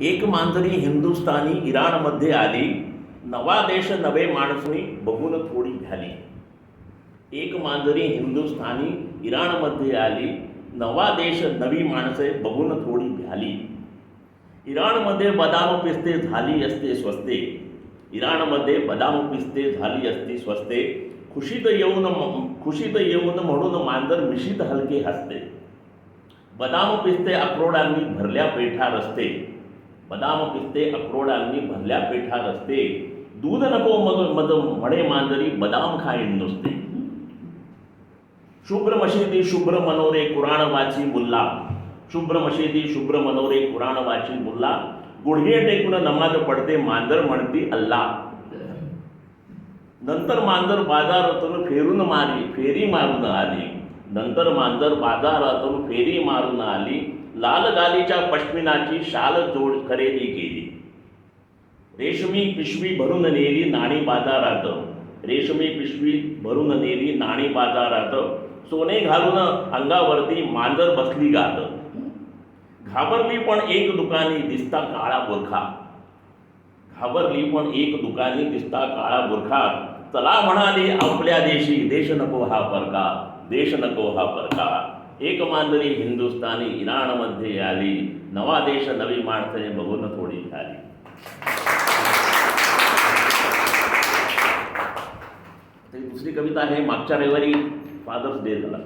एक मांजरी हिंदुस्थानी इराणमध्ये आली नवा देश नवे माणसनी बघून थोडी झाली एक मांजरी हिंदुस्थानी इराणमध्ये आली नवा देश नवी माणसे बघून थोडी भ्याली इराणमध्ये बदाम पिस्ते झाली असते स्वस्ते. इराणमध्ये बदाम पिस्ते झाली असते स्वस्ते. खुशीत येऊन खुशीत येऊन म्हणून मांजर मिशीत हलके हसते. बदाम पिस्ते अक्रोडांनी भरल्या पेठा रस्ते बदाम पिस्ते अक्रोडांनी भरल्या पेठा रस्ते दूध नको मग मद म्हणे मांजरी बदाम खाईन नुसते। शुभ्र मशिदी शुभ्र मनोरे कुराण वाची मुल्ला। शुभ्र मशिदी शुभ्र मनोरे कुराण वाची मुल्ला। गुडघे टेकून नमाज पडते मांजर म्हणती अल्ला। नंतर मांजर बाजारातून फेरून मारी फेरी मारून आली। नंतर मांजर बाजारातून फेरी मारून आली। लाल गालीच्या पश्मिनाची शाल जोड खरेदी केली. रेशमी पिशवी भरून नेली नाणी बाजारात. रेशमी पिशवी भरून नेली नाणी बाजारात. सोने घालून अंगावरती मांजर बसली गात. घाबरली पण एक दुकानी दिसता काळा बुरखा. घाबरली पण एक दुकानी दिसता काळा बुरखा. चला म्हणाली आपल्या देशी देश नको हा परका देश नको हा परका. एक मांजरी हिंदुस्थानी इराणमध्ये आली नवा देश नवी माणसने बघून थोडी झाली तर दुसरी कविता आहे मागच्या रविवारी फादर्स डे झाला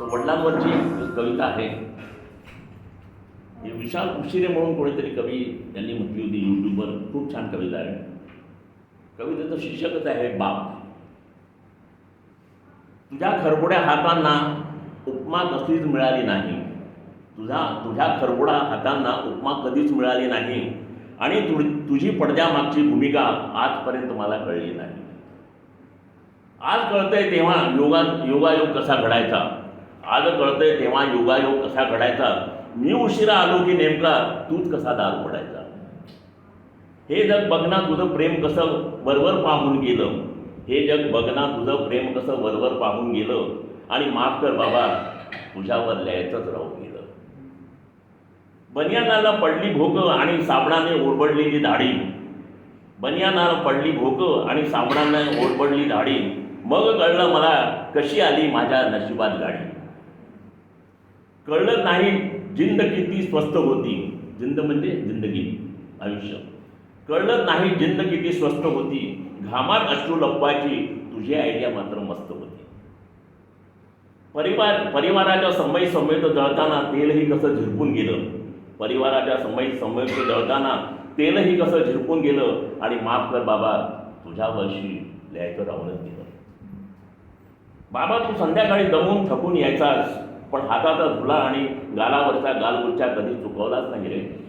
तर वडिलांवरची कविता आहे हे विशाल उशिरे म्हणून कोणीतरी कवी त्यांनी म्हटली होती यूट्यूबवर खूप छान कविता आहे. कवितेचं शीर्षकच आहे बाप तुझ्या खरबोड्या हातांना उपमा कधीच मिळाली नाही. तुझा तुझ्या खरबुडा हातांना उपमा कधीच मिळाली नाही. आणि तु तुझी पडद्यामागची भूमिका आजपर्यंत मला कळली नाही. आज कळतंय तेव्हा योगा योगायोग कसा घडायचा? आज कळतंय तेव्हा योगायोग कसा घडायचा? मी उशिरा आलो की नेमका तूच कसा दार पडायचा? हे जग बघना तुझं प्रेम कसं वरवर पाहून गेलं. हे जग बघना तुझं प्रेम कसं वरवर पाहून गेलं. आणि माफ कर बाबा तुझ्यावर लिहायचंच राहून गेलं. बनियानाला पडली भोक आणि साबणाने ओरबडलेली दाढी. बनियानाला पडली भोक आणि साबणाने ओरबडली दाढी. मग कळलं मला कशी आली माझ्या नशिबात गाडी. कळलं नाही जिंद किती स्वस्त होती. जिंद म्हणजे जिंदगी आयुष्य. कळलं नाही जिंद किती स्वस्त होती. घामात अश्रू लपवायची तुझी आयडिया मात्र मस्त होती. परिवार परिवाराच्या समयी समेत जळताना तेलही कसं झिरपून गेलं? परिवाराच्या समयी समेत जळताना तेलही कसं झिरपून गेलं? आणि माफ कर बाबा तुझ्या वर्षी लिहायचं राहूनच गेलं. बाबा तू संध्याकाळी दमून थकून यायचास पण हाताचा धुला आणि गालावरचा गालगुच्चा कधी चुकवलाच नाही रे.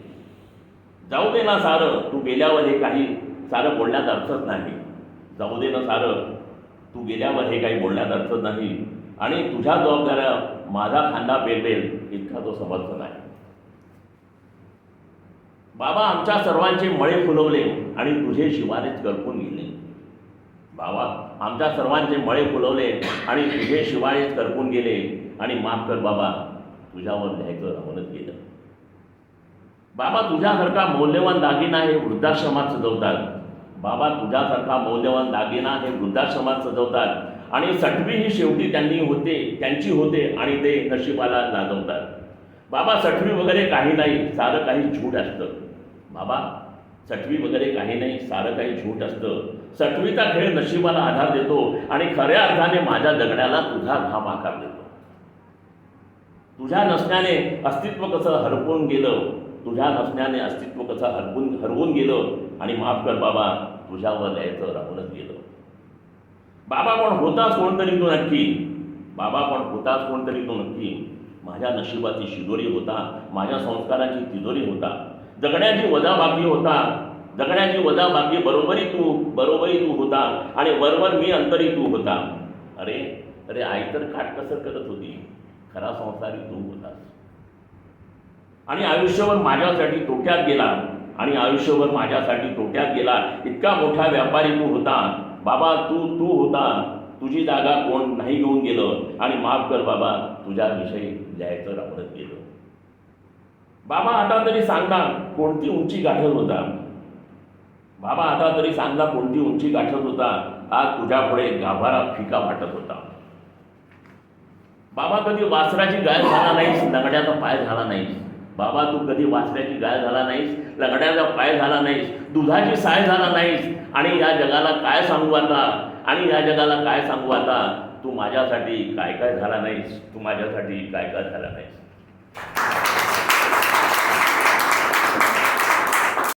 जाऊ दे ना सारं तू गेल्यावर हे काही सारं बोलण्यात अर्थच नाही. जाऊ दे ना सारं तू गेल्यावर हे काही बोलण्यात अर्थच नाही. आणि तुझ्या जबाबदाऱ्या माझा खांदा पेलवेल इतका तो समर्थ नाही. बाबा आमच्या सर्वांचे मळे फुलवले आणि तुझे शिवानेच करपून गेले. बाबा आमच्या सर्वांचे मळे फुलवले आणि तुझे शिवाळेच करपून गेले. आणि माफ कर बाबा तुझ्यावर लिहायचं राहूनच गेलं. बाबा तुझ्यासारखा मौल्यवान दागिना हे वृद्धाश्रमात सजवतात. बाबा तुझ्यासारखा मौल्यवान दागिना हे वृद्धाश्रमात सजवतात. आणि सटवी ही शेवटी त्यांनी होते त्यांची होते आणि ते नशिबाला लाजवतात बाबा सटवी वगैरे काही नाही सारं काही झूट असतं. बाबा सटवी वगैरे काही नाही सारं काही झूट असतं. सटवीचा खेळ नशिबाला आधार देतो आणि खऱ्या अर्थाने माझ्या जगण्याला तुझा घाम आकार देतो. तुझ्या नसण्याने अस्तित्व कसं हरपून गेलं? तुझ्या नसण्याने अस्तित्व कसं हरपून हरवून गेलं? आणि माफ कर बाबा तुझ्यावर यायचं राहूनच गेलं. बाबा पण होताच कोणतरी तो नक्की. बाबा पण होताच कोणतरी तो नक्की. माझ्या नशिबाची शिदोरी होता माझ्या संस्काराची तिजोरी होता. जगण्याची वजाबाकी होता. जगण्याची वजाबाकी बरोबरी तू बरोबरी तू होता. आणि वरवर मी अंतरी तू होता. अरे अरे आई तर काटकसर करत होती. खरा संसारी तू होतास. आणि आयुष्यभर माझ्यासाठी तोट्यात गेला. आणि आयुष्यभर माझ्यासाठी तोट्यात गेला. इतका मोठा व्यापारी तू होता. बाबा तू तू होता. तुझी जागा कोण नाही घेऊन गेलं. आणि माफ कर बाबा तुझ्याविषयी लिहायचं राहूनच गेलं. बाबा आता तरी सांग ना कोणती उंची गाठत होता? बाबा आता तरी सांगना कोणती उंची गाठत होता? आज तुझ्यापुढे गाभारा फिका वाटत होता. बाबा कधी वासराची गाय झाला नाहीस लंगड्याचा पाय झाला नाहीस. बाबा तू कधी वाचण्याची गाय झाला नाहीस लंगड्याचा पाय झाला नाहीस दुधाची साय झाला नाहीस आणि या जगाला काय सांगू आता? आणि या जगाला काय सांगू आता? तू माझ्यासाठी काय काय झाला नाहीस? तू माझ्यासाठी काय काय झाला नाहीस?